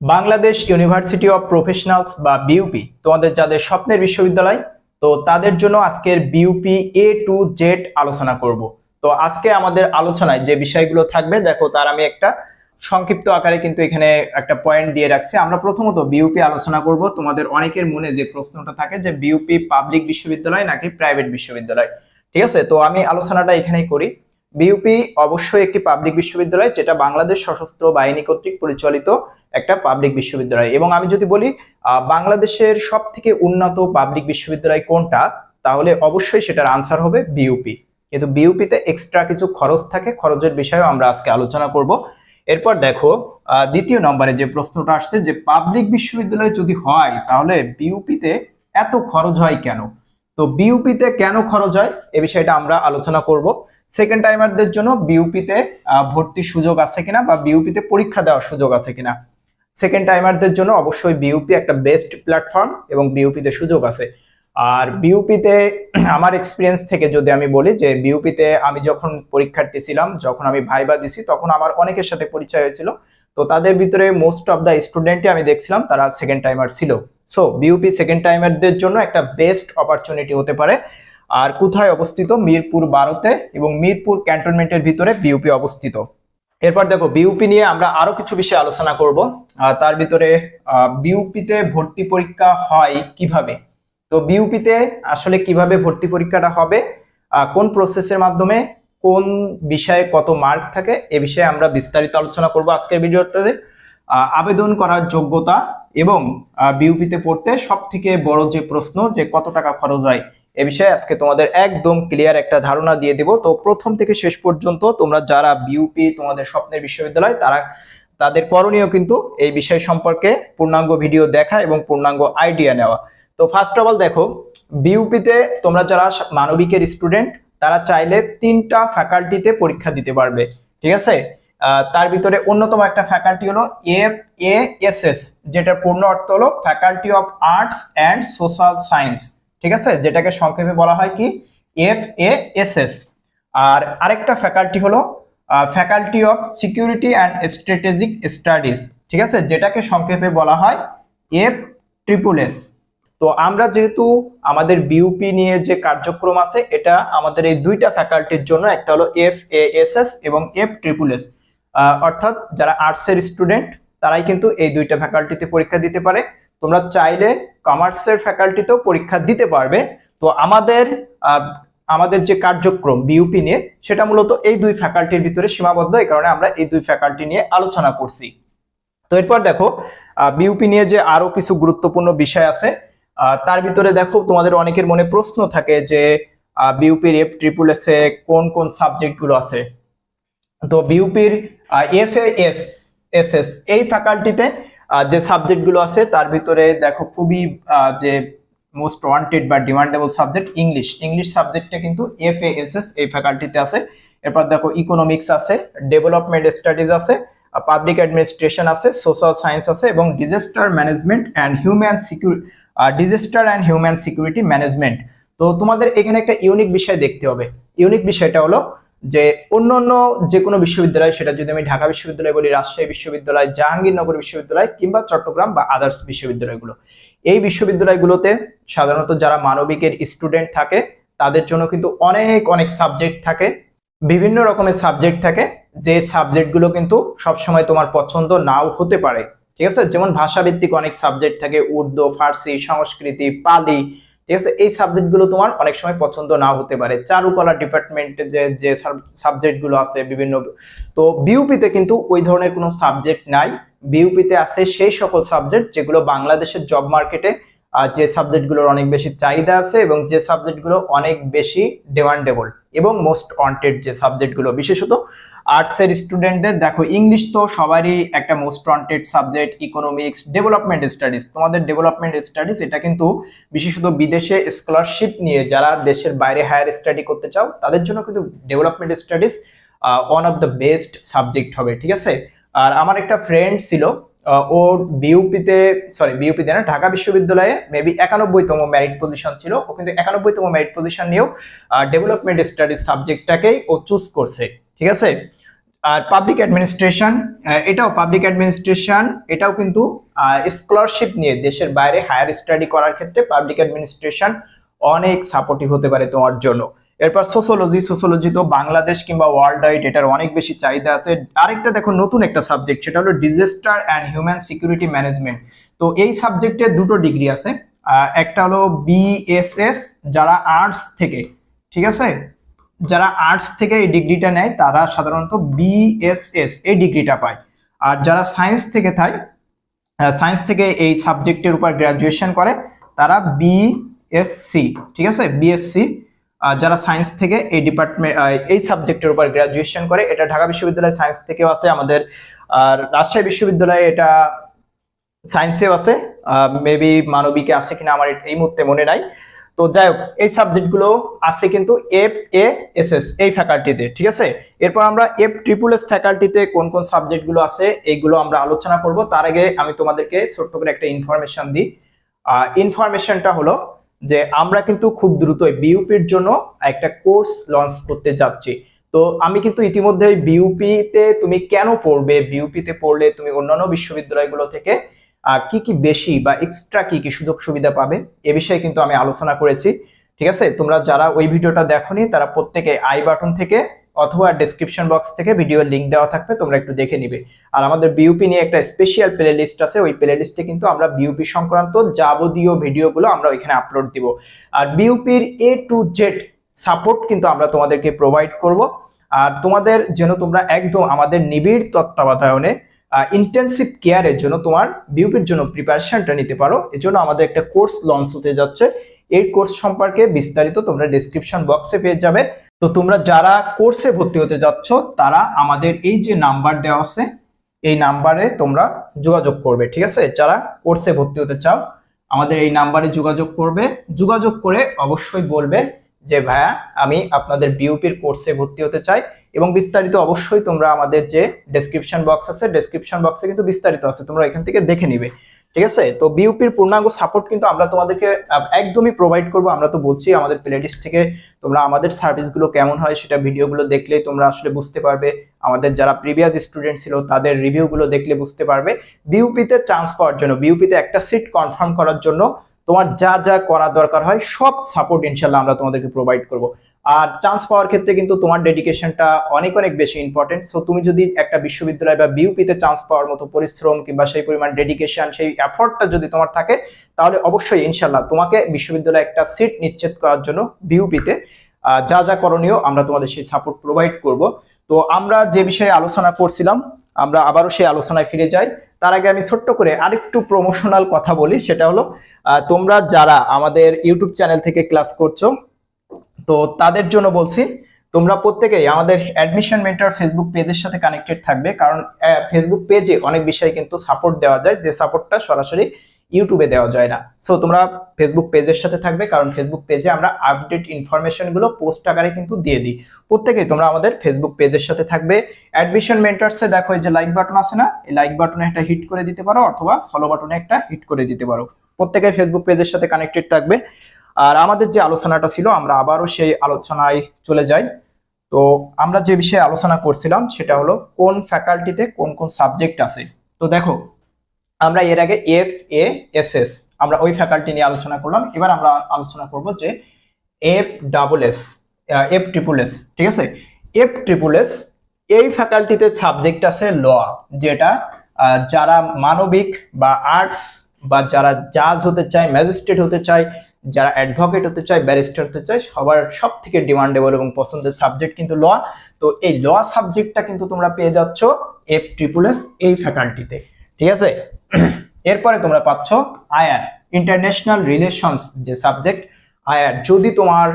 Bangladesh university of professionals বা BUP তোমাদের যাদের স্বপ্নের বিশ্ববিদ্যালয়, তো তাদের জন্য আজকের বিউপি এ টু জেড আলোচনা করব। তো আজকে আমাদের আলোচনায় যে বিষয়গুলো থাকবে, দেখো তার আমি একটা সংক্ষিপ্ত আকারে কিন্তু এখানে একটা পয়েন্ট দিয়ে রাখছি। আমরা প্রথমত বিউপি আলোচনা করব। তোমাদের অনেকের মনে যে প্রশ্নটা থাকে যে বিউপি পাবলিক বিশ্ববিদ্যালয় নাকি প্রাইভেট বিশ্ববিদ্যালয়? ঠিক আছে? তো আমি আলোচনাটা এখানেই করি। বিউপি অবশ্যই একটি পাবলিক বিশ্ববিদ্যালয়, যেটা বাংলাদেশ সশস্ত্র বাহিনী কর্তৃক পরিচালিত একটা পাবলিক বিশ্ববিদ্যালয়। এবং আমি যদি বলি বাংলাদেশের সব থেকে উন্নত পাবলিক বিশ্ববিদ্যালয় কোনটা, তাহলে অবশ্যই সেটার আনসার হবে বিউপি কিন্তু বিউপিতে এক্সট্রা কিছু খরচ থাকে, খরচের বিষয়েও আমরা আজকে আলোচনা করব। এরপর দেখো দ্বিতীয় নম্বরে যে প্রশ্নটা আসছে যে পাবলিক বিশ্ববিদ্যালয় যদি হয়, তাহলে বিউপিতে এত খরচ হয় কেন? তো বিউপিতে কেন খরচ হয়, এ বিষয়টা আমরা আলোচনা করব। সেকেন্ড টাইমারদের জন্য বিউপিতে ভর্তির সুযোগ আছে কিনা বা বিউপিতে পরীক্ষা দেওয়ার সুযোগ আছে কিনা। সেকেন্ড টাইমারদের জন্য অবশ্যই বিউপি একটা বেস্ট প্ল্যাটফর্ম এবং বিউপিতে সুযোগ আছে। আর বিউপিতে আমার এক্সপিরিয়েন্স থেকে যদি আমি বলি যে বিউপিতে আমি যখন পরীক্ষার্থী ছিলাম, যখন আমি ভাইবা দিছি, তখন আমার অনেকের সাথে পরিচয় হয়েছিল। তো তাদের ভিতরে মোস্ট অফ দ্য স্টুডেন্টই আমি দেখছিলাম, তারা সেকেন্ড টাইমার ছিল। সো বিউপি সেকেন্ড টাইমারদের জন্য একটা বেস্ট অপরচুনিটি হতে পারে। আর কোথায় অবস্থিত? মিরপুর বারোতে এবং মিরপুর ক্যান্টনমেন্টের ভিতরে বিউপি অবস্থিত। এরপর দেখো বিউপি নিয়ে আমরা আরও কিছু বিষয়ে আলোচনা করব। তার ভিতরে বিউপিতে ভর্তি পরীক্ষা হয় কীভাবে? তো বিউপিতে আসলে কীভাবে ভর্তি পরীক্ষাটা হবে? কোন প্রসেসের মাধ্যমে, কোন বিষয়ে কত মার্ক থাকে, এ বিষয়ে আমরা বিস্তারিত আলোচনা করব আজকের ভিডিওতে। আবেদন করার যোগ্যতা এবং বিউপিতে পড়তে সব থেকে বড় যে প্রশ্ন, যে কত টাকা খরচ হয় এ বিষয়ে আজকে তোমাদের একদম ক্লিয়ার একটা ধারণা দিয়ে দিব। তো প্রথম থেকে শেষ পর্যন্ত তোমরা যারা বিউপি তোমাদের স্বপ্নের বিশ্ববিদ্যালয়, তারা তাদের করণীয় কিন্তু এই বিষয় সম্পর্কে পূর্ণাঙ্গ ভিডিও দেখা এবং পূর্ণাঙ্গ আইডিয়া নেওয়া। তো ফার্স্ট অফ অল দেখো বিউপিতে তোমরা যারা মানবিকের স্টুডেন্ট তারা চাইলে তিনটা ফ্যাকাল্টিতে পরীক্ষা দিতে পারবে, ঠিক আছে? তার ভিতরে অন্যতম একটা ফ্যাকাল্টি হলো এফ এ এস এস যেটার পূর্ণ অর্থ হলো faculty of arts and social science ঠিক আছে? যেটাকে সংক্ষেপে বলা হয় কি? এফ এ এস এস আর আরেকটা ফ্যাকাল্টি হলো faculty of security and strategic studies ঠিক আছে? যেটাকে সংক্ষেপে বলা হয় এফ ট্রিপল এস তো আমরা যেহেতু আমাদের বিউপি নিয়ে যে কার্যক্রম আছে, এটা আমাদের এই দুইটা ফ্যাকাল্টির জন্য, একটা হলো এফ এ এস এস এবং এফ ট্রিপল এস অর্থাৎ যারা আর্টসের স্টুডেন্ট তারাই কিন্তু এই দুইটা ফ্যাকাল্টিতে পরীক্ষা দিতে পারে। তোমরা চাইলে কমার্সের ফ্যাকাল্টিতেও পরীক্ষা দিতে পারবে। তো আমাদের আমাদের যে কার্যক্রম বিউপি নিয়ে, সেটা মূলত এই দুই ফ্যাকাল্টির ভিতরে সীমাবদ্ধ। এই কারণে আমরা এই দুই ফ্যাকাল্টি নিয়ে আলোচনা করছি। তো এরপর দেখো বিউপি নিয়ে যে আরও কিছু গুরুত্বপূর্ণ বিষয় আছে তার ভিতরে দেখো, তোমাদের অনেকের মনে প্রশ্ন থাকে যে বিউপির এফ ট্রিপল এস এ কোন কোন সাবজেক্টগুলো আছে? তো বিউপির এফ এস এস এস এই ফ্যাকাল্টিতে যে সাবজেক্টগুলো আছে, তার ভিতরে দেখো খুবই যে মোস্ট ওয়ান্টেড বা ডিমান্ডেবল সাবজেক্ট ইংলিশ ইংলিশ সাবজেক্টটা কিন্তু এফ এস এই ফ্যাকাল্টিতে আছে। এরপর দেখো ইকোনমিক্স আছে ডেভেলপমেন্ট স্টাডিজ আছে পাবলিক অ্যাডমিনিস্ট্রেশন আছে সোশ্যাল সায়েন্স আছে এবং disaster management and human security disaster and human security management তো তোমাদের এখানে একটা ইউনিক বিষয় দেখতে হবে। ইউনিক বিষয়টা হলো যে অন্য অন্য যে কোনো বিশ্ববিদ্যালয়, সেটা যদি আমি ঢাকা বিশ্ববিদ্যালয় বলি, রাজশাহী বিশ্ববিদ্যালয়, জাহাঙ্গীরনগর বিশ্ববিদ্যালয় কিংবা চট্টগ্রাম বা আদার্স বিশ্ববিদ্যালয়গুলো, এই বিশ্ববিদ্যালয়গুলোতে সাধারণত যারা মানবিকের স্টুডেন্ট থাকে, তাদের জন্য কিন্তু অনেক অনেক সাবজেক্ট থাকে, বিভিন্ন রকমের সাবজেক্ট থাকে, যে সাবজেক্টগুলো কিন্তু সবসময় তোমার পছন্দ নাও হতে পারে, ঠিক আছে? যেমন ভাষাভিত্তিক অনেক সাবজেক্ট থাকে, উর্দু, ফার্সি, সংস্কৃতি, পালি ঠিক আছে? এই সাবজেক্টগুলো তোমার অনেক সময় পছন্দ না হতে পারে। চারুকলা ডিপার্টমেন্টে যে যে সাবজেক্টগুলো আছে, বিভিন্ন, তো বিউপিতে কিন্তু ওই ধরনের কোনো সাবজেক্ট নাই। বিউপিতে আছে সেই সকল সাবজেক্ট যেগুলো বাংলাদেশের জব মার্কেটে যে সাবজেক্টগুলোর অনেক বেশি চাহিদা আছে এবং যে সাবজেক্টগুলো অনেক বেশি ডিমান্ডেবল এবং মোস্ট ওয়ান্টেড যে সাবজেক্টগুলো বিশেষত আর্টসের স্টুডেন্টদের দেখো ইংলিশ তো সবারই একটা most wanted subject economics development studies তোমাদের ডেভেলপমেন্ট স্টাডিজ এটা কিন্তু বিশেষত বিদেশে স্কলারশিপ নিয়ে যারা দেশের বাইরে হায়ার স্টাডি করতে চাও তাদের জন্য কিন্তু development studies one of the best subject হবে ঠিক আছে? আর আমার একটা ফ্রেন্ড ছিল ওর বিউপিতে সরি বিউপিতে না, ঢাকা বিশ্ববিদ্যালয়ে মেবি একানব্বইতম মেরিট পজিশন ছিল। ও কিন্তু একানব্বইতম মেরিট পজিশন নিয়েও ডেভেলপমেন্ট স্টাডিজ সাবজেক্টটাকেই ও চুজ করছে, ঠিক আছে? আর পাবলিক অ্যাডমিনিস্ট্রেশন এটাও পাবলিক অ্যাডমিনিস্ট্রেশন এটাও কিন্তু স্কলারশিপ নিয়ে দেশের বাইরে হায়ার স্টাডি করার ক্ষেত্রে পাবলিক অ্যাডমিনিস্ট্রেশন অনেক সাপোর্টিভ হতে পারে তোমার জন্য। এরপর সোশ্যোলজি সোশ্যোলজি তো বাংলাদেশ কিংবা ওয়ার্ল্ড ওয়াইড এটার অনেক বেশি চাহিদা আছে। আরেকটা দেখো, নতুন একটা সাবজেক্ট সেটা হলো disaster and human security management তো এই সাবজেক্টে দুটো ডিগ্রি আছে। একটা হলো বিএসএস যারা আর্টস থেকে, ঠিক আছে? যারা আর্টস থেকে এই ডিগ্রিটা নেয়, তারা সাধারণত বিএসএস এই ডিগ্রিটা পায়। আর যারা সায়েন্স থেকে থাকে সায়েন্স থেকে এই সাবজেক্টের উপর গ্রাজুয়েশন করে, তারা বিএসসি ঠিক আছে? বিএসসি যারা সায়েন্স থেকে এই ডিপার্টমেন্ট এই সাবজেক্টের উপর গ্রাজুয়েশন করে, এটা ঢাকা বিশ্ববিদ্যালয় সায়েন্স থেকেও আছে, আমাদের, আর রাজশাহী বিশ্ববিদ্যালয়ে এটা সায়েন্সেও আছে মেবি মানবিকে আছে কিনা আমার এই মুহূর্তে মনে নাই। তো যাই হোক, এই সাবজেক্টগুলো আছে কিন্তু এফ এ এস এস এই ফ্যাকাল্টিতে ঠিক আছে? এরপর আমরা এফ ট্রিপল এস ফ্যাকাল্টিতে কোন কোন সাবজেক্টগুলো আছে, এইগুলো আমরা আলোচনা করব। তার আগে আমি তোমাদেরকে ছোট্ট করে একটা ইনফরমেশন দিই। ইনফরমেশনটা হলো যে আমরা কিন্তু খুব দ্রুত বিউপির জন্য একটা কোর্স লঞ্চ করতে যাচ্ছি। তো আমি কিন্তু ইতিমধ্যে বিউপিতে তুমি কেন পড়বে বিউপিতে পড়লে তুমি অন্যান্য বিশ্ববিদ্যালয়গুলো থেকে কি কি বেশি বা এক্সট্রা কি কি সুযোগ সুবিধা পাবে, এ বিষয়ে কিন্তু আমি আলোচনা করেছি। ঠিক আছে? তোমরা যারা ওই ভিডিওটা দেখোনি, তারা প্রত্যেকে আই বাটন থেকে অথবা ডেসক্রিপশন বক্স থেকে ভিডিওর লিংক দেওয়া থাকবে, তোমরা একটু দেখে নিবে। আর আমাদের বিউপি নিয়ে একটা স্পেশাল প্লে লিস্ট আছে, ওই প্লে লিস্টে কিন্তু আমরা বিউপি সংক্রান্ত যাবতীয় ভিডিওগুলো আমরা ওইখানে আপলোড দিব। আর বিউপির এ টু জেড সাপোর্ট কিন্তু আমরা তোমাদেরকে প্রোভাইড করব। আর তোমাদের যেন তোমরা একদম আমাদের নিবিড় তত্ত্বাবধায়নে ইন্টেন্সিভ কেয়ারের জন্য তোমার বিউপির জন্য প্রিপারেশনটা নিতে পারো। এজন্য আমাদের একটা কোর্স লঞ্চ হতে যাচ্ছে। এই কোর্স সম্পর্কে বিস্তারিত তোমরা ডেসক্রিপশন বক্সে পেয়ে যাবে। তো তোমরা যারা কোর্সে ভর্তি হতে যাচ্ছ, তারা আমাদের এই যে নাম্বার দেওয়া আছে, এই নাম্বারে তোমরা যোগাযোগ করবে, ঠিক আছে? যারা কোর্সে ভর্তি হতে চাও, আমাদের এই নাম্বারে যোগাযোগ করবে। যোগাযোগ করে অবশ্যই বলবে যে, ভাইয়া, আমি আপনাদের বিউপির কোর্সে ভর্তি হতে চাই। এবং বিস্তারিত অবশ্যই তোমরা আমাদের যে ডেসক্রিপশন বক্স আছে ডেসক্রিপশন বক্সে কিন্তু বিস্তারিত আছে, তোমরা এখান থেকে দেখে নিবে। ঠিক আছে? তো বিউপির পূর্ণাঙ্গ সাপোর্ট কিন্তু আমরা তোমাদেরকে একদমই প্রোভাইড করব। আমরা তো বলছি আমাদের প্লেলিস্ট থেকে তোমরা আমাদের সার্ভিসগুলো কেমন হয় সেটা ভিডিওগুলো দেখলেই তোমরা আসলে বুঝতে পারবে। আমাদের যারা প্রিভিয়াস স্টুডেন্ট ছিল তাদের রিভিউগুলো দেখলে বুঝতে পারবে। বিউপিতে চান্স পাওয়ার জন্য বিউপিতে একটা সিট কনফার্ম করার জন্য তোমার যা যা করা দরকার হয়, সব সাপোর্ট ইনশাল্লাহ আমরা তোমাদেরকে প্রোভাইড করব। আর চান্স পাওয়ার ক্ষেত্রে কিন্তু তোমার ডেডিকেশনটা অনেক অনেক বেশি ইম্পর্টেন্ট সো তুমি যদি একটা বিশ্ববিদ্যালয় বা বিউপিতে চান্স পাওয়ার মতো পরিশ্রম কিংবা সেই পরিমাণ ডেডিকেশন সেই এফর্টটা যদি তোমার থাকে, তাহলে অবশ্যই ইনশাল্লাহ তোমাকে বিশ্ববিদ্যালয়ে একটা সিট নিশ্চিত করার জন্য বিউপিতে যা যা করণীয় আমরা তোমাদের সেই সাপোর্ট প্রোভাইড করব। তো আমরা যে বিষয়ে আলোচনা করছিলাম, আমরা আবারও সেই আলোচনায় ফিরে যাই। তার আগে আমি ছোট্ট করে আরেকটু প্রমোশনাল কথা বলি, সেটা হলো তোমরা যারা আমাদের ইউটিউব চ্যানেল থেকে ক্লাস করছ তো তাদের জন্য বলছি, তোমরা প্রত্যেকেই আমাদের অ্যাডমিশন মেন্টর ফেসবুক পেজের সাথে কানেক্টেড থাকবে। কারণ ফেসবুক পেজে অনেক বিষয়ে কিন্তু সাপোর্ট দেওয়া যায়, যে সাপোর্টটা সরাসরি ইউটিউবে দেওয়া যায় না। সো তোমরা ফেসবুক পেজের সাথে থাকবে, কারণ ফেসবুক পেজে আমরা আপডেট ইনফরমেশনগুলো পোস্ট আকারে কিন্তু দিয়ে দিই। প্রত্যেকেই তোমরা আমাদের ফেসবুক পেজের সাথে থাকবে। অ্যাডমিশন মেন্টার্সে দেখো যে লাইক বাটন আছে না, এই লাইক বাটনে একটা হিট করে দিতে পারো, অথবা ফলো বাটনে একটা হিট করে দিতে পারো। প্রত্যেকে ফেসবুক পেজের সাথে কানেক্টেড থাকবে। আর আমাদের যে আলোচনাটা ছিল, আমরা আবারও সেই আলোচনায় চলে যাই। তো আমরা যে বিষয়ে আলোচনা করছিলাম, সেটা হলো কোন ফ্যাকাল্টিতে কোন কোন সাবজেক্ট আছে। তো দেখো, আমরা এর আগে এফ এ এস এস আমরা ওই ফ্যাকাল্টি নিয়ে আলোচনা করলাম। এবার আমরা আলোচনা করব যে F double S F triple S ঠিক আছে? এফ ট্রিপল এস এই ফ্যাকাল্টিতে সাবজেক্ট আছে ল যেটা যারা মানবিক বা আর্টস বা যারা জাজ হতে চায় ম্যাজিস্ট্রেট হতে চায় যারা অ্যাডভোকেট হতে চায় ব্যারিস্টার হতে চায়, সবার সব থেকে ডিমান্ডেবল এবং পছন্দের সাবজেক্ট কিন্তু ল তো এই ল সাবজেক্টটা কিন্তু তোমরা পেয়ে যাচ্ছ এফ ট্রিপল এস এই ফ্যাকাল্টিতে ঠিক আছে? এরপরে তোমরা পাচ্ছ আয়ার ইন্টারন্যাশনাল রিলেশনস যে সাবজেক্ট আয়ার যদি তোমার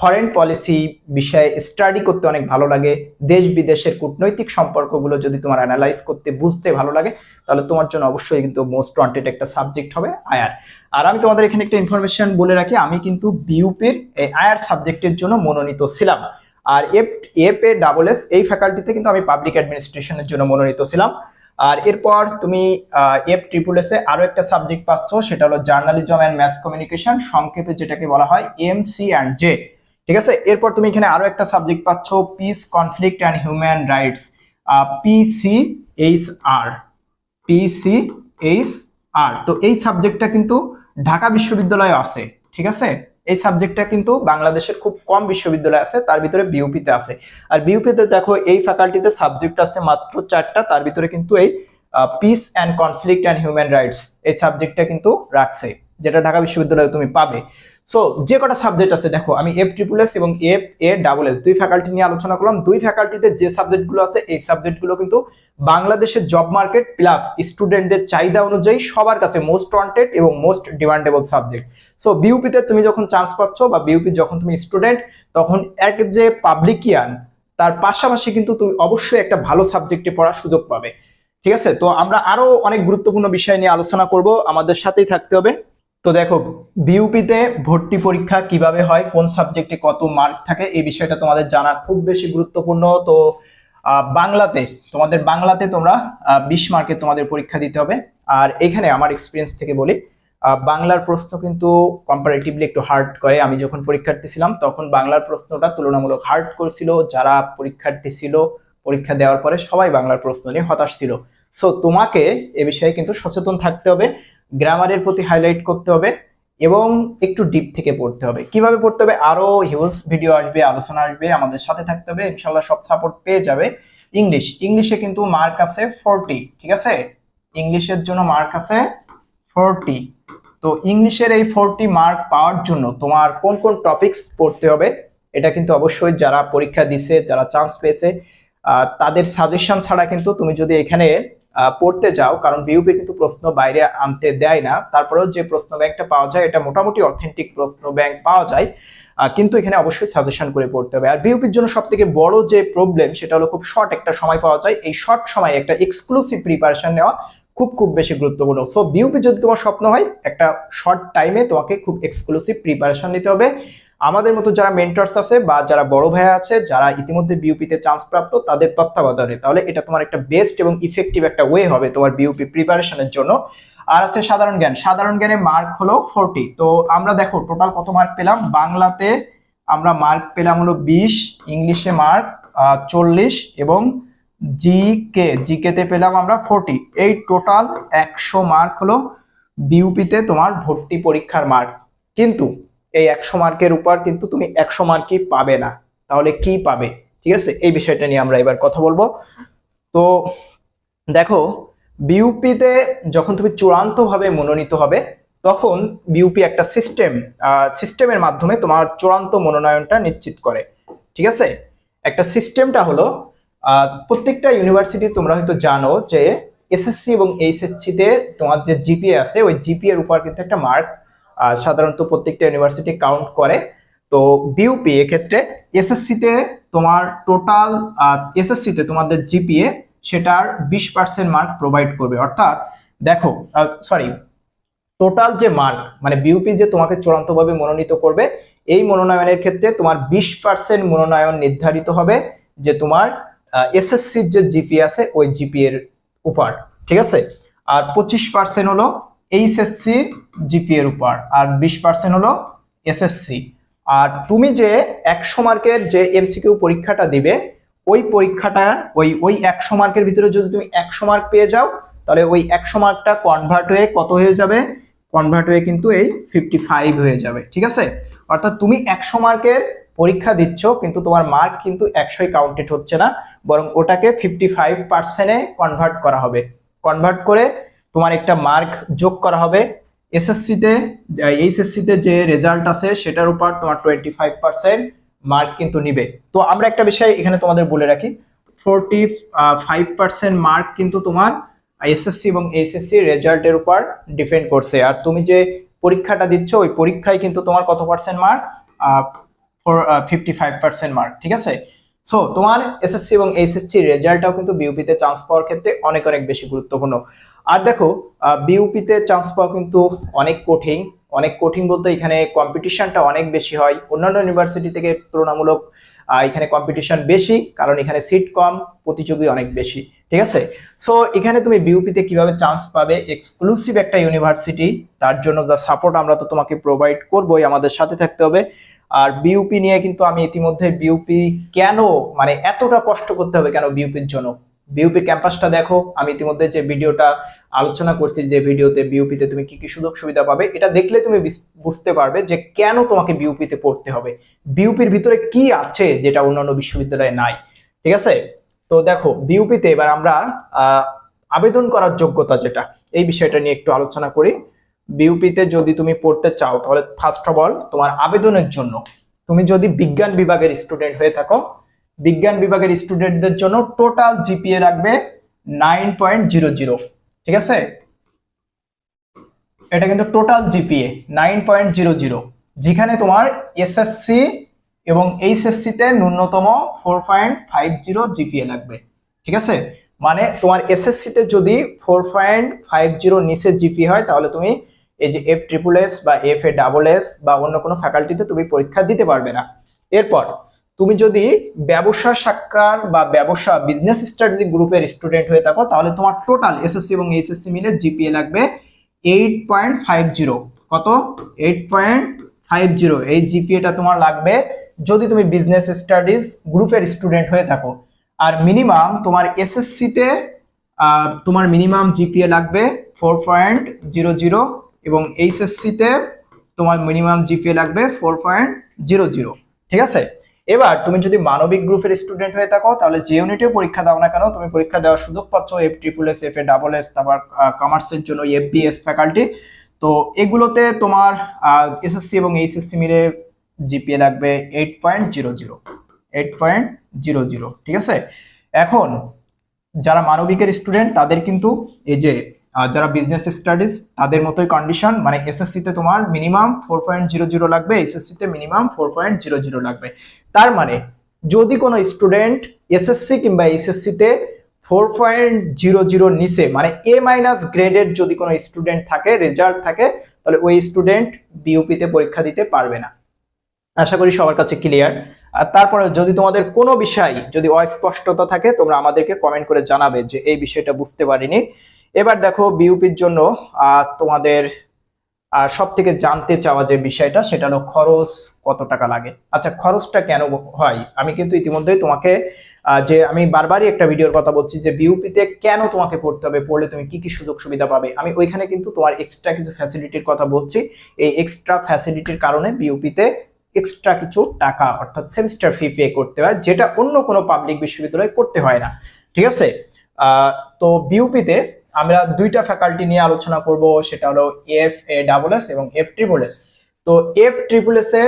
ফরেন পলিসি বিষয়ে স্টাডি করতে অনেক ভালো লাগে। দেশ বিদেশের কূটনৈতিক সম্পর্কগুলো যদি তোমার অ্যানালাইজ করতে, বুঝতে ভালো লাগে, তাহলে তোমার জন্য অবশ্যই কিন্তু মোস্ট ওয়ান্টেড একটা সাবজেক্ট হবে আয়ার। আর আমি তোমাদের এখানে একটা ইনফরমেশন বলে রাখি, আমি কিন্তু বিউপির আয়ার সাবজেক্টের জন্য মনোনীত ছিলাম। আর F F A double S এই ফ্যাকাল্টিতে কিন্তু আমি পাবলিক অ্যাডমিনিস্ট্রেশনের জন্য মনোনীত ছিলাম। আর এরপর তুমি এফ ট্রিপল এস এ আরও একটা সাবজেক্ট পাচ্ছ, সেটা হলো জার্নালিজম অ্যান্ড ম্যাস কমিউনিকেশন সংক্ষেপে যেটাকে বলা হয় এম সি অ্যান্ড জে ঠিক আছে? এরপর তুমি এখানে আরও একটা সাবজেক্ট পাচ্ছ peace conflict and human rights PC H R PC H R তো এই সাবজেক্টটা কিন্তু ঢাকা বিশ্ববিদ্যালয়ে আছে, ঠিক আছে? এই সাবজেক্টটা কিন্তু বাংলাদেশের খুব কম বিশ্ববিদ্যালয় আছে, তার ভিতরে বিউপিতে আছে। আর বিউপিতে দেখো, এই ফ্যাকাল্টিতে সাবজেক্ট আছে মাত্র চারটা, তার ভিতরে কিন্তু এই peace and conflict and human rights এই সাবজেক্টটা কিন্তু রাখছে, যেটা ঢাকা বিশ্ববিদ্যালয়ে তুমি পাবে। সো যে কটা সাবজেক্ট আছে, দেখো, আমি এফ ট্রিপল এস এবং এফ এ ডাবল এস দুই ফ্যাকাল্টি নিয়ে আলোচনা করলাম। দুই ফ্যাকাল্টিতে যে সাবজেক্টগুলো আছে, এই সাবজেক্টগুলো কিন্তু বাংলাদেশের জব মার্কেট প্লাস স্টুডেন্টদের চাহিদা অনুযায়ী সবার কাছে মোস্ট ওয়ান্টেড এবং মোস্ট ডিমান্ডেবল সাবজেক্ট সো বিউপিতে তুমি যখন চান্স পাচ্ছ বা বিউপি যখন তুমি স্টুডেন্ট তখন এক যে পাবলিকিয়ান তার পাশাপাশি কিন্তু তুমি অবশ্যই একটা ভালো সাবজেক্টে পড়ার সুযোগ পাবে। ঠিক আছে? তো আমরা আরও অনেক গুরুত্বপূর্ণ বিষয় নিয়ে আলোচনা করব। আমাদের সাথেই থাকতে হবে। তো দেখো বিউপিতে ভর্তি পরীক্ষা কীভাবে হয়, কোন সাবজেক্টে কত মার্ক থাকে, এই বিষয়টা তোমাদের জানা খুব বেশি গুরুত্বপূর্ণ। তো বাংলাতে, তোমাদের বাংলাতে তোমরা বিশ মার্কে তোমাদের পরীক্ষা দিতে হবে। আর এখানে আমার এক্সপিরিয়েন্স থেকে বলি বাংলার প্রশ্ন কিন্তু কম্পারেটিভলি একটু হার্ড করে। আমি যখন পরীক্ষার্থী ছিলাম, তখন বাংলার প্রশ্নটা তুলনামূলক হার্ড করছিল। যারা পরীক্ষার্থী ছিল, পরীক্ষা দেওয়ার পরে সবাই বাংলার প্রশ্ন নিয়ে হতাশ ছিল। সো তোমাকে এ বিষয়ে কিন্তু সচেতন থাকতে হবে। গ্রামারের প্রতি হাইলাইট করতে হবে এবং একটু ডিপ থেকে পড়তে হবে। কীভাবে পড়তে হবে? আরও হিউজ ভিডিও আসবে, আলোচনা আসবে, আমাদের সাথে থাকতে হবে। ইনশাল্লাহ সব সাপোর্ট পেয়ে যাবে। ইংলিশ ইংলিশে কিন্তু মার্ক আছে ফোরটি ঠিক আছে? ইংলিশের জন্য মার্ক আছে ফোরটি তো ইংলিশের এই ফোরটি মার্ক পাওয়ার জন্য তোমার কোন কোন টপিকস পড়তে হবে? এটা কিন্তু অবশ্যই যারা পরীক্ষা দিছে, যারা চান্স পেয়েছে তাদের সাজেশন ছাড়া কিন্তু তুমি যদি এখানে পড়তে যাও, কারণ বিউপি কিন্তু প্রশ্ন বাইরে আনতে দেয় না। তারপরেও যে প্রশ্ন ব্যাংকটা পাওয়া যায়, এটা মোটামুটি অথেন্টিক প্রশ্ন ব্যাংক পাওয়া যায়। কিন্তু এখানে অবশ্যই সাজেশন করে পড়তে হবে। আর বিউপির জন্য সব থেকে বড় যে প্রবলেম সেটা হলো খুব শর্ট একটা সময় পাওয়া যায়। এই শর্ট সময়ে একটা এক্সক্লুসিভ প্রিপারেশন নেওয়া খুব খুব বেশি গুরুত্বপূর্ণ। সো বিউপি যদি তোমার স্বপ্ন হয়, একটা শর্ট টাইমে তোমাকে খুব এক্সক্লুসিভ প্রিপারেশন নিতে হবে। আমাদের মতো যারা মেন্টরস আছে বা যারা বড় ভাইয়া আছে, যারা ইতিমধ্যে বিউপিতে চান্স প্রাপ্ত, তাদের তত্ত্বাবধানে। তাহলে এটা তোমার একটা বেস্ট এবং ইফেক্টিভ একটা ওয়ে হবে তোমার বিউপি প্রিপারেশনের জন্য। আর আছে সাধারণ জ্ঞান। সাধারণ জ্ঞানে মার্ক হলো ফোরটি তো আমরা দেখো টোটাল কত মার্ক পেলাম? বাংলাতে আমরা মার্ক পেলাম হলো বিশ, ইংলিশে মার্ক চল্লিশ এবং জিকে জিকে তে পেলাম আমরা ফোরটি এই টোটাল একশো মার্ক হলো বিউপিতে তোমার ভর্তি পরীক্ষার মার্ক কিন্তু এই একশো মার্কের উপর কিন্তু তুমি একশো মার্কই পাবে না। তাহলে কি পাবে? ঠিক আছে? এই বিষয়টা নিয়ে আমরা এবার কথা বলব। তো দেখো, বিউপিতে যখন তুমি চূড়ান্তভাবে মনোনীত হবে, তখন বিউপি একটা সিস্টেম সিস্টেমের মাধ্যমে তোমার চূড়ান্ত মনোনয়নটা নিশ্চিত করে। ঠিক আছে? একটা সিস্টেমটা হলো প্রত্যেকটা ইউনিভার্সিটি তোমরা হয়তো জানো যে এসএসসি এবং এইচএসসি তে তোমার যে জিপিএ আছে, ওই জিপিএর এর উপর কিন্তু একটা মার্ক সাধারণত প্রত্যেকটা ইউনিভার্সিটি কাউন্ট করে। তো বিউপি এক্ষেত্রে এসএসসি তে তোমার টোটাল এসএসসি তে তোমাদের জিপিএ সেটার বিশ পার্সেন্ট মার্ক প্রোভাইড করবে। অর্থাৎ দেখো সরি টোটাল যে মার্ক মানে বিউপি যে তোমাকে চূড়ান্তভাবে মনোনীত করবে, এই মনোনয়নের ক্ষেত্রে তোমার বিশ পার্সেন্ট মনোনয়ন নির্ধারিত হবে যে তোমার এসএসসির যে জিপি আছে, ওই জিপি এর উপর। ঠিক আছে? আর পঁচিশ পার্সেন্ট হলো এইচএসসি জিপি এর উপর, আর বিশ পার্সেন্ট হলো এসএসসি আর তুমি যে একশো মার্কের যে এমসিকিউ পরীক্ষাটা দিবে, ওই পরীক্ষাটা, ওই ওই একশো মার্কের ভিতরে যদি তুমি একশো মার্ক পেয়ে যাও, তাহলে ওই একশো মার্কটা কনভার্ট হয়ে কত হয়ে যাবে? কনভার্ট হয়ে কিন্তু এই ফিফটি ফাইভ হয়ে যাবে, ঠিক আছে? অর্থাৎ তুমি একশো মার্কের পরীক্ষা দিচ্ছ, কিন্তু তোমার মার্ক কিন্তু একশোই কাউন্টেড হচ্ছে না, বরং ওটাকে ফিফটি ফাইভ পার্সেন্টে কনভার্ট করা হবে। কনভার্ট করে তোমার একটা মার্ক যোগ করা হবে। এসএসসিতে এইচএসসিতে যে রেজাল্ট আছে, সেটার উপর তোমার টোয়েন্টি ফাইভ পার্সেন্ট মার্ক কিন্তু নিবে। তো আমরা একটা বিষয় এখানে তোমাদের বলে রাখি ফোরটি ফাইভ পার্সেন্ট মার্ক কিন্তু তোমার এসএসসি এবং এইচএসসি রেজাল্টের উপর ডিপেন্ড করছে। আর তুমি যে পরীক্ষাটা দিচ্ছ, ওই পরীক্ষায় কিন্তু তোমার কত percent mark fifty five percent mark ঠিক আছে? সো তোমার এসএসসি এবং এইচএসসি রেজাল্টটাও কিন্তু বিউপিতে চান্স পাওয়ার ক্ষেত্রে অনেক অনেক বেশি গুরুত্বপূর্ণ। আর দেখো বিউপিতে চান্স পাওয়া কিন্তু অনেক কঠিন। অনেক কঠিন বলতে এখানে কম্পিটিশনটা অনেক বেশি হয়। অন্যান্য ইউনিভার্সিটি থেকে তুলনামূলক এখানে কম্পিটিশন বেশি, কারণ এখানে সিট কম, প্রতিযোগী অনেক বেশি। ঠিক আছে? সো এখানে তুমি বিউপিতে কীভাবে চান্স পাবে? এক্সক্লুসিভ একটা ইউনিভার্সিটি তার জন্য যা সাপোর্ট আমরা তো তোমাকে প্রোভাইড করবোই, আমাদের সাথে থাকতে হবে। আর বিউপি নিয়ে কিন্তু আমি ইতিমধ্যে বিউপি কেন মানে এতটা কষ্ট করতে হবে কেন বিউপির জন্য? বিউপি ক্যাম্পাসটা দেখো, আমি ইতিমধ্যে যে ভিডিওটা আলোচনা করছি, যে ভিডিওতে বিউপিতে তুমি কি কি সুযোগ সুবিধা পাবে, এটা দেখলে তুমি বুঝতে পারবে যে কেন তোমাকে বিউপিতে পড়তে হবে। বিউপির ভিতরে কি আছে যেটা অন্যান্য বিশ্ববিদ্যালয়ে নাই? ঠিক আছে? তো দেখো বিউপিতে এবার আমরা আবেদন করার যোগ্যতা যেটা, এই বিষয়টা নিয়ে একটু আলোচনা করি। বিউপিতে যদি তুমি পড়তে চাও, তাহলে ফার্স্ট অফ অল তোমার আবেদনের জন্য তুমি যদি বিজ্ঞান বিভাগের স্টুডেন্ট হয়ে থাকো, বিজ্ঞান বিভাগের স্টুডেন্টদের জন্য টোটাল জিপিএ রাখবে নাইন পয়েন্ট জিরো জিরো ঠিক আছে? এটা কিন্তু total GPA nine point zero zero যেখানে তোমার এসএসসি এবং এইচএসসি তে ন্যূনতম four point five zero GPA লাগবে, ঠিক আছে? মানে তোমার এসএসসি তে যদি ফোর পয়েন্ট ফাইভ জিরো নিচে জিপি হয়, তাহলে তুমি এই যে এফ ট্রিপল এস বা এফ এ ডাবল এস বা অন্য কোনো ফ্যাকাল্টিতে তুমি পরীক্ষা দিতে পারবে না। এরপর তুমি যদি ব্যবসা সাক্ষার বা ব্যবসা বিজনেস স্ট্র্যাটেজি গ্রুপের স্টুডেন্ট হয়ে থাকো, তাহলে তোমার টোটাল এসএসসি এবং এইচএসসি মিলে জিপিএ লাগবে এইট পয়েন্ট ফাইভ জিরো কত? এইট পয়েন্ট ফাইভ জিরো এই জিপিএটা তোমার লাগবে যদি তুমি বিজনেস স্টাডিজ গ্রুপের স্টুডেন্ট হয়ে থাকো। আর মিনিমাম তোমার এসএসসিতে তোমার মিনিমাম জিপিএ লাগবে ফোর পয়েন্ট জিরো জিরো এবং এইচএসসি তে তোমার মিনিমাম জিপিএ লাগবে ফোর পয়েন্ট জিরো জিরো ঠিক আছে? এবার তুমি যদি মানবিক গ্রুপের স্টুডেন্ট হয়ে থাকো, তাহলে যে ইউনিটেও পরীক্ষা দাও না কেন, তুমি পরীক্ষা দেওয়ার সুযোগ পাচ্ছ F triple S F A double S তারপর কমার্সের জন্য এফ বি এস ফ্যাকাল্টি তো এগুলোতে তোমার এসএসসি এবং এইচএসসি মিলে জিপিএ লাগবে eight point zero zero eight point zero zero ঠিক আছে? এখন, যারা মানবিকের স্টুডেন্ট তাদের কিন্তু এই যে যারা বিজনেস স্টাডিজ তাদের মতোই কন্ডিশন মানে এসএসসি তে তোমার minimum four point zero zero লাগবে এসএসসি তে minimum four point zero zero লাগবে। তার মানে যদি কোনো স্টুডেন্ট এসএসসি কিংবা এইচএসসি তে ফোর পয়েন্ট জিরো জিরো নিচে মানে এ মাইনাস গ্রেডের যদি কোনো স্টুডেন্ট থাকে রেজাল্ট থাকে, তাহলে ওই স্টুডেন্ট বিউপি তে পরীক্ষা দিতে পারবে না। আশা করি সবার কাছে ক্লিয়ার আর তারপরে যদি তোমাদের কোনো বিষয়, যদি অস্পষ্টতা থাকে, তোমরা আমাদেরকে কমেন্ট করে জানাবে যে এই বিষয়টা বুঝতে পারিনি। এবার দেখো বিউপির জন্য তোমাদের সব থেকে জানতে চাওয়া যে বিষয়টা, সেটা হলো খরচ কত টাকা লাগে। আচ্ছা খরচটা কেন হয়? আমি কিন্তু ইতিমধ্যেই তোমাকে যে আমি বারবারই একটা ভিডিওর কথা বলছি যে বিউপিতে কেন তোমাকে পড়তে হবে, পড়লে তুমি কি কি সুযোগ সুবিধা পাবে। আমি ওইখানে কিন্তু তোমার এক্সট্রা কিছু ফ্যাসিলিটির কথা বলছি। এই এক্সট্রা ফ্যাসিলিটির কারণে বিউপিতে এক্সট্রা কিছু টাকা, অর্থাৎ সেমিস্টার ফি পে করতে হয়, যেটা অন্য কোনো পাবলিক বিশ্ববিদ্যালয়ে করতে হয় না। ঠিক আছে? তো বিউপিতে আমরা দুইটা ফ্যাকাল্টি নিয়ে আলোচনা করব, সেটা হলো এফ এ ডাবল এস এবং এফ ট্রিপল এস তো এফ ট্রিপল এস এ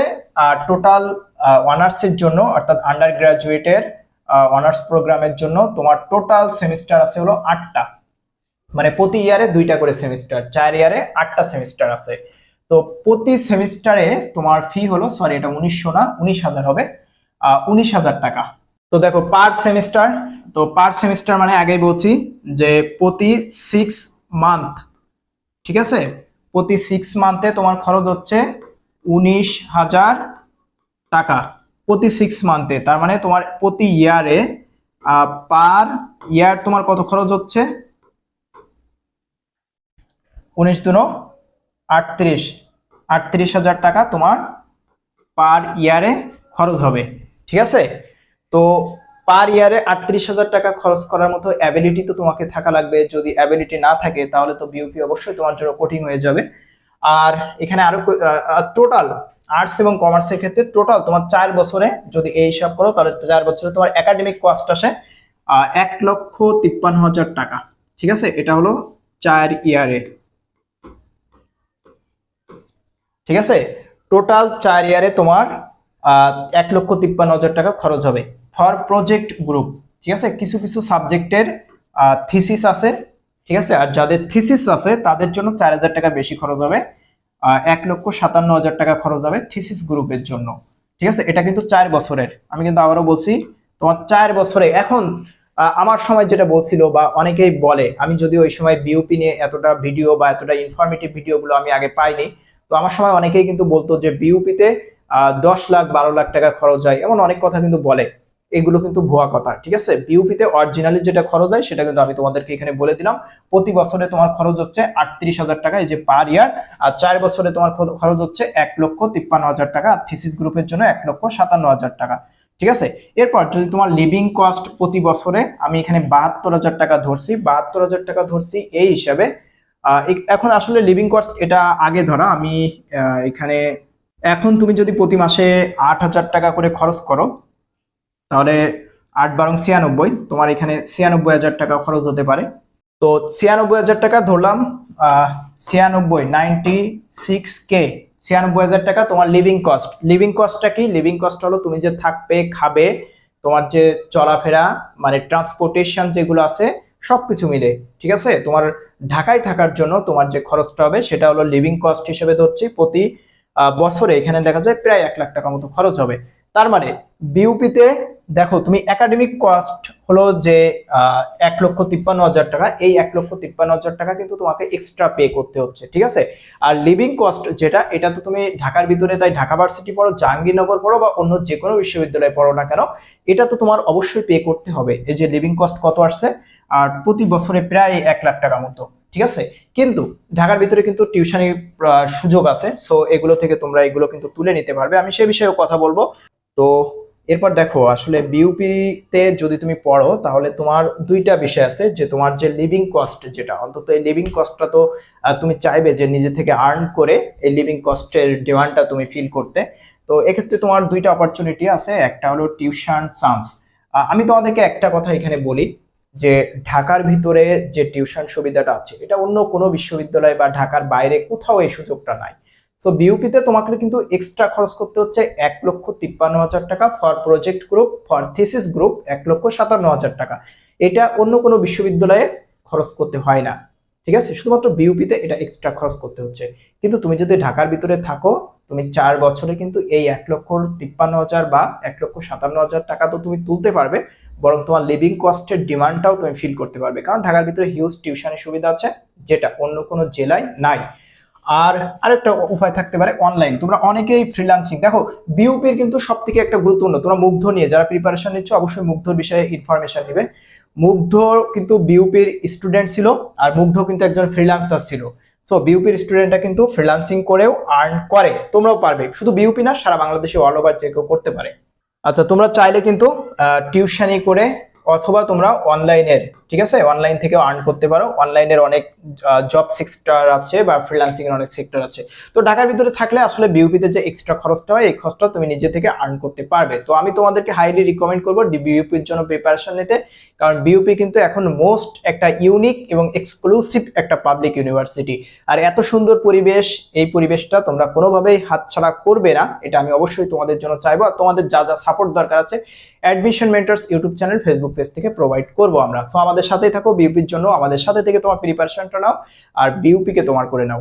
টোটাল অনার্স এর জন্য, অর্থাৎ আন্ডার গ্রাজুয়েটের অনার্স প্রোগ্রামের জন্য তোমার টোটাল সেমিস্টার আছে হলো আটটা। মানে প্রতি ইয়ারে দুইটা করে সেমিস্টার চার ইয়ারে আটটা সেমিস্টার আছে। তো প্রতি সেমিস্টারে তোমার ফি হলো সরি এটা উনিশশো না, উনিশ হাজার হবে উনিশ হাজার টাকা। তো দেখো পার সেমিস্টার তো পার সেমিস্টার মানে আগেই বলছি যে প্রতি সিক্স মান্থ ঠিক আছে? প্রতি সিক্স মান্থে তোমার খরচ হচ্ছে উনিশ হাজার টাকা। প্রতি সিক্স মান্থে তার মানে তোমার প্রতি ইয়ারে পার ইয়ার তোমার কত খরচ হচ্ছে? উনিশ দুনো আটত্রিশ। আটত্রিশ হাজার টাকা তোমার পার ইয়ারে খরচ হবে, ঠিক আছে? তো পার ইয়ারে আটত্রিশ হাজার টাকা খরচ করার মতো অ্যাবিলিটি তো তোমাকে থাকা লাগবে। যদি অ্যাবিলিটি না থাকে, তাহলে তো বিউপি অবশ্যই তোমার জন্য কঠিন হয়ে যাবে। আর এখানে আরও টোটাল আর্টস এবং কমার্সের ক্ষেত্রে টোটাল তোমার চার বছরে যদি এই হিসাব করো, তাহলে চার বছরে তোমার একাডেমিক কস্ট আসে এক লক্ষ তিপ্পান্ন হাজার টাকা। ঠিক আছে? এটা হলো চার ইয়ারে ঠিক আছে? টোটাল চার ইয়ারে তোমার এক লক্ষ তিপ্পান্ন হাজার টাকা খরচ হবে। ফর প্রজেক্ট গ্রুপ ঠিক আছে? কিছু কিছু সাবজেক্টের থিসিস আছে, ঠিক আছে? আর যাদের থিসিস আছে, তাদের জন্য চার হাজার টাকা বেশি খরচ হবে এক লক্ষ সাতান্ন হাজার টাকা খরচ হবে থিসিস গ্রুপের জন্য, ঠিক আছে? এটা কিন্তু চার বছরের। আমি কিন্তু আবারও বলছি, তোমার চার বছরে এখন আমার সময় যেটা বলছিল বা অনেকেই বলে, আমি যদি ওই সময় বিউপি নিয়ে এতটা ভিডিও বা এতটা ইনফরমেটিভ ভিডিওগুলো আমি আগে পাইনি, তো আমার সময় অনেকেই কিন্তু বলতো যে বিউপিতে দশ লাখ বারো লাখ টাকা খরচ হয়, এমন অনেক কথা কিন্তু বলে। এগুলো কিন্তু ভুয়া কথা, ঠিক আছে? বিউপিতে অরিজিনালি যেটা খরচ হয়, সেটা কিন্তু আমি তোমাদেরকে এখানে বলে দিলাম। প্রতি বছরে তোমার খরচ হচ্ছে আটত্রিশ হাজার টাকা, এই যে পার ইয়ার আর চার বছরে তোমার খরচ হচ্ছে এক লক্ষ তিপ্পান্ন হাজার টাকা, আর থিসিস গ্রুপের জন্য এক লক্ষ সাতান্ন হাজার টাকা, ঠিক আছে? এরপর যদি তোমার লিভিং কস্ট প্রতি বছরে, আমি এখানে বাহাত্তর হাজার টাকা ধরছি, বাহাত্তর হাজার টাকা ধরছি এই হিসাবে এখন আসলে লিভিং কস্ট এটা আগে ধরা, আমি এখানে, এখন তুমি যদি প্রতি মাসে আট হাজার টাকা করে খরচ করো তাহলে আট বারং ছিয়ানব্বই, তোমার এখানে ছিয়ানব্বই হাজার টাকা খরচ হতে পারে। তো ছিয়ানব্বই হাজার টাকা ধরলাম ছিয়ানব্বই নাইনটি সিক্স কে ছিয়ানব্বই হাজার টাকা তোমার লিভিং কস্ট লিভিং কস্টটা কি? লিভিং কস্ট হলো তুমি যে থাকবে, খাবে, তোমার যে চলাফেরা মানে ট্রান্সপোর্টেশন যেগুলো আছে সব কিছু মিলে, ঠিক আছে? তোমার ঢাকায় থাকার জন্য তোমার যে খরচটা হবে, সেটা হলো লিভিং কস্ট হিসেবে ধরছি প্রতি বছরে এখানে দেখা যায় প্রায় এক লাখ টাকা মতো খরচ হবে। তার মানে বিউপিতে দেখো তুমি একাডেমিক কস্ট হলো যে এক লক্ষ তিপ্পান্ন হাজার টাকা। এই এক লক্ষ তিপ্পান্ন হাজার টাকা কিন্তু তোমাকে এক্সট্রা পে করতে হচ্ছে, ঠিক আছে? আর লিভিং কস্ট যেটা, এটা তো তুমি ঢাকার ভিতরে তাই ঢাকা ভার্সিটি পড়ো, জাহাঙ্গীরনগর পড়ো বা অন্য যে কোনো বিশ্ববিদ্যালয়ে পড়ো না কেন, এটা তো তোমার অবশ্যই পে করতে হবে। এই যে লিভিং কস্ট কত আসছে? আর প্রতি বছরে প্রায় এক লাখ টাকা মতো, ঠিক আছে? কিন্তু ঢাকার ভিতরে কিন্তু টিউশনির সুযোগ আছে সো এগুলো থেকে তোমরা এগুলো কিন্তু তুলে নিতে পারবে। আমি সে বিষয়েও কথা বলব। তো এরপর দেখো, আসলে বিউপি তে যদি তুমি পড়ো, তাহলে তোমার দুইটা বিষয় আছে যে তোমার যে লিভিং কস্ট যেটা, অন্তত এই লিভিং কস্টটা তো তুমি চাইবে যে নিজে থেকে আর্ন করে এই লিভিং কস্টের ডিমান্ডটা তুমি ফিল করতে। তো এক্ষেত্রে তোমার দুইটা অপরচুনিটি আছে, একটা হলো টিউশন চান্স আমি তোমাদেরকে একটা কথা এখানে বলি, যে ঢাকার ভিতরে যে টিউশন সুবিধাটা আছে, এটা অন্য কোনো বিশ্ববিদ্যালয় বা ঢাকার বাইরে কোথাও এই সুযোগটা নাই। সো বিউপিতে তোমাকে কিন্তু এক্সট্রা খরচ করতে হচ্ছে এক লক্ষ তিপ্পান্ন হাজার টাকা for project group for thesis group এক লক্ষ সাতান্ন হাজার টাকা। এটা অন্য কোনো বিশ্ববিদ্যালয়ে খরচ করতে হয় না। ঠিক আছে? শুধুমাত্র বিউপিতে এটা এক্সট্রা খরচ করতে হচ্ছে। কিন্তু তুমি যদি ঢাকার ভিতরে থাকো, তুমি চার বছরে কিন্তু এই এক লক্ষ তিপ্পান্ন হাজার বা এক লক্ষ সাতান্ন হাজার টাকা তো তুমি তুলতে পারবে, বরং তোমার লিভিং কস্টের ডিমান্ডটাও তুমি ফিল করতে পারবে। কারণ ঢাকার ভিতরে হিউজ টিউশনের সুবিধা আছে, যেটা অন্য কোনো জেলায় নাই। আর আরেকটা উপায় থাকতে পারে অনলাইন তোমরা অনেকেই ফ্রিল্যান্সিং দেখো বিউপির কিন্তু সব থেকে একটা গুরুত্বপূর্ণ। তোমরা মুগ্ধ নিয়ে, যারা প্রিপারেশন নিচ্ছ, অবশ্যই মুগ্ধর বিষয়ে ইনফরমেশন নিবে। মুগ্ধ কিন্তু বিউপির স্টুডেন্ট ছিল, আর মুগ্ধ কিন্তু একজন ফ্রিল্যান্সার ছিল। সো বিউপির স্টুডেন্টরা কিন্তু ফ্রিল্যান্সিং করেও আর্ন করে। তোমরাও পারবে। শুধু বিউপি না, সারা বাংলাদেশে অল ওভার যে কেউ করতে পারে। আচ্ছা তোমরা চাইলে কিন্তু টিউশনি করে অথবা তোমরা অনলাইনের, ঠিক আছে? অনলাইন থেকে আর্ন করতে পারো। অনলাইনের অনেক জব সেক্টর আছে বা ফ্রিল্যান্সিং এর অনেক সেক্টর আছে। তো ঢাকার ভিতরে থাকলে আসলে বিউপিতে যে এক্সট্রা খরচটা হয়, এই খরচটা তুমি নিজে থেকে আর্ন করতে পারবে। তো আমি তোমাদেরকে হাইলি রিকমেন্ড করব বিউপির জন্য প্রিপারেশন নিতে। কারণ বিউপি কিন্তু এখন মোস্ট একটা ইউনিক এবং এক্সক্লুসিভ একটা পাবলিক ইউনিভার্সিটি আর এত সুন্দর পরিবেশ, এই পরিবেশটা তোমরা কোনোভাবেই হাতছাড়া করবে না। এটা আমি অবশ্যই তোমাদের জন্য চাইব। আর তোমাদের যা যা সাপোর্ট দরকার আছে admission mentors YouTube channel Facebook page থেকে প্রোভাইড করব আমরা। সো আমাদের সাথেই থাকো বিউপির জন্য আমাদের সাথে থেকে তোমার প্রিপারেশনটা নাও, আর বিউপিকে তোমার করে নাও।